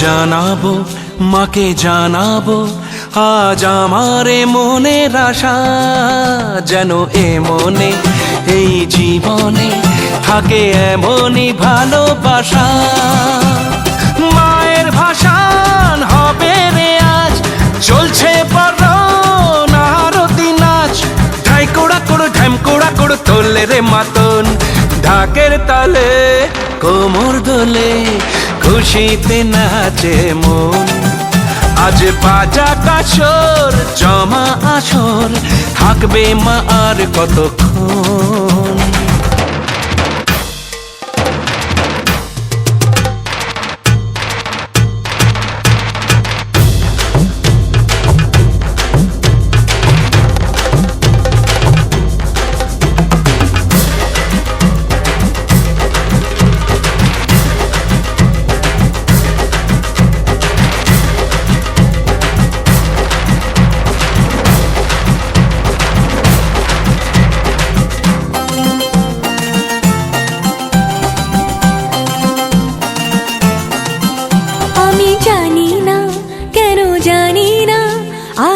জানাব, মাকে জানাব, আজ আমারে মনের আশা যেন এ মনে, এই জীবনে থাকে এমনই ভালোবাসা। মায়ের ভাষান হবে রে আজ, চলছে পরন আরতি নাচ। ঢাই কোড়া কোড়ো, ঢ্যাম কোড়া কোড়ো, তোলে রে মাতন, ঢাকের তালে, কোমর দোলে খুশিতে নাচে মন। আজ পাজা কাসর জমা আসর থাকবে মা আর কতক্ষণ?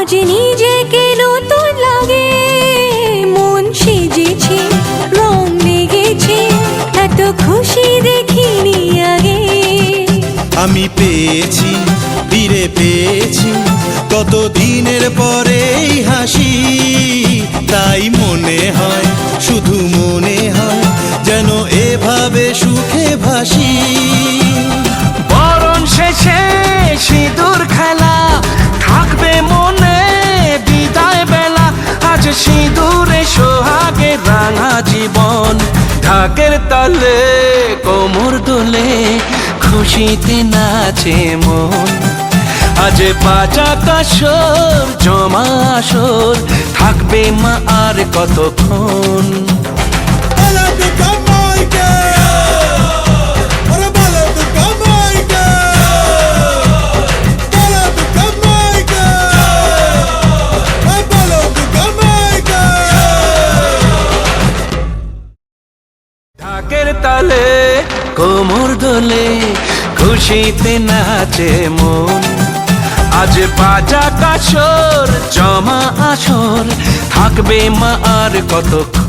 আজ নিজেকে নতুন লাগে। মন সেজেছে, রং লেগেছে, এত খুশি দেখিনি আগে। আমি পেয়েছি, ফিরে পেয়েছি কত দিনের পরে সিঁদুরে সোহাগে রাঙা জীবন, ঢাকের তালে, কোমর দোলে, খুশিতে নাচে মন। আজ পাচা কাশর জমা আসর, থাকবে মা আর কতক্ষণ? ঢাকের তালে, কোমর দোলে খুশিতে নাচে মন। আজ পাজা কাসর জমা আসর, থাকবে মা আর কতক্ষণ?